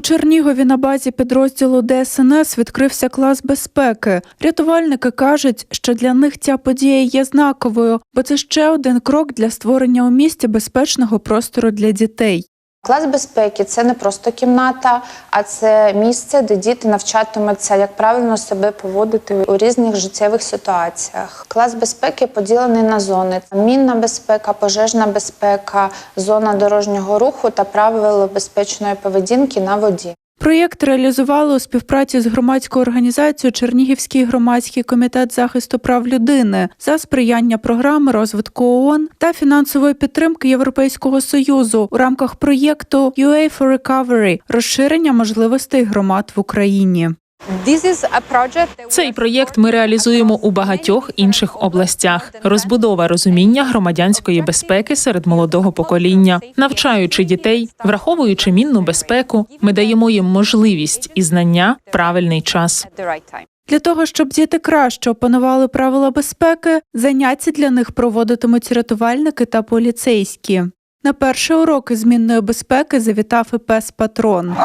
Чернігові на базі підрозділу ДСНС відкрився клас безпеки. Рятувальники кажуть, що для них ця подія є знаковою, бо це ще один крок для створення у місті безпечного простору для дітей. Клас безпеки це не просто кімната, а це місце, де діти навчатимуться, як правильно себе поводити у різних життєвих ситуаціях. Клас безпеки поділений на зони: мінна безпека, пожежна безпека, зона дорожнього руху та правила безпечної поведінки на воді. Проєкт реалізували у співпраці з громадською організацією Чернігівський громадський комітет захисту прав людини за сприяння програми розвитку ООН та фінансової підтримки Європейського союзу у рамках проєкту UA for Recovery – розширення можливостей громад в Україні. Цей проєкт ми реалізуємо у багатьох інших областях. Розбудова розуміння громадянської безпеки серед молодого покоління, навчаючи дітей, враховуючи мінну безпеку, ми даємо їм можливість і знання в правильний час. Для того, щоб діти краще опанували правила безпеки, заняття для них проводитимуть рятувальники та поліцейські. На перший урок із змінної безпеки завітав і пес Патрон.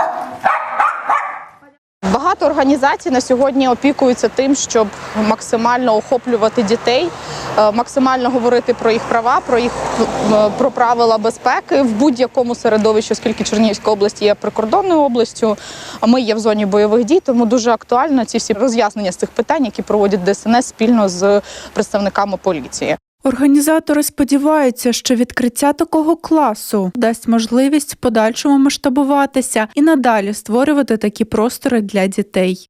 Багато організацій на сьогодні опікуються тим, щоб максимально охоплювати дітей, е, максимально говорити про їх права, про їх е, про правила безпеки в будь-якому середовищі, оскільки Чернігівська область є прикордонною областю. А ми є в зоні бойових дій, тому дуже актуально ці всі роз'яснення з цих питань, які проводять ДСНС спільно з представниками поліції. Організатори сподіваються, що відкриття такого класу дасть можливість в подальшому масштабуватися і надалі створювати такі простори для дітей.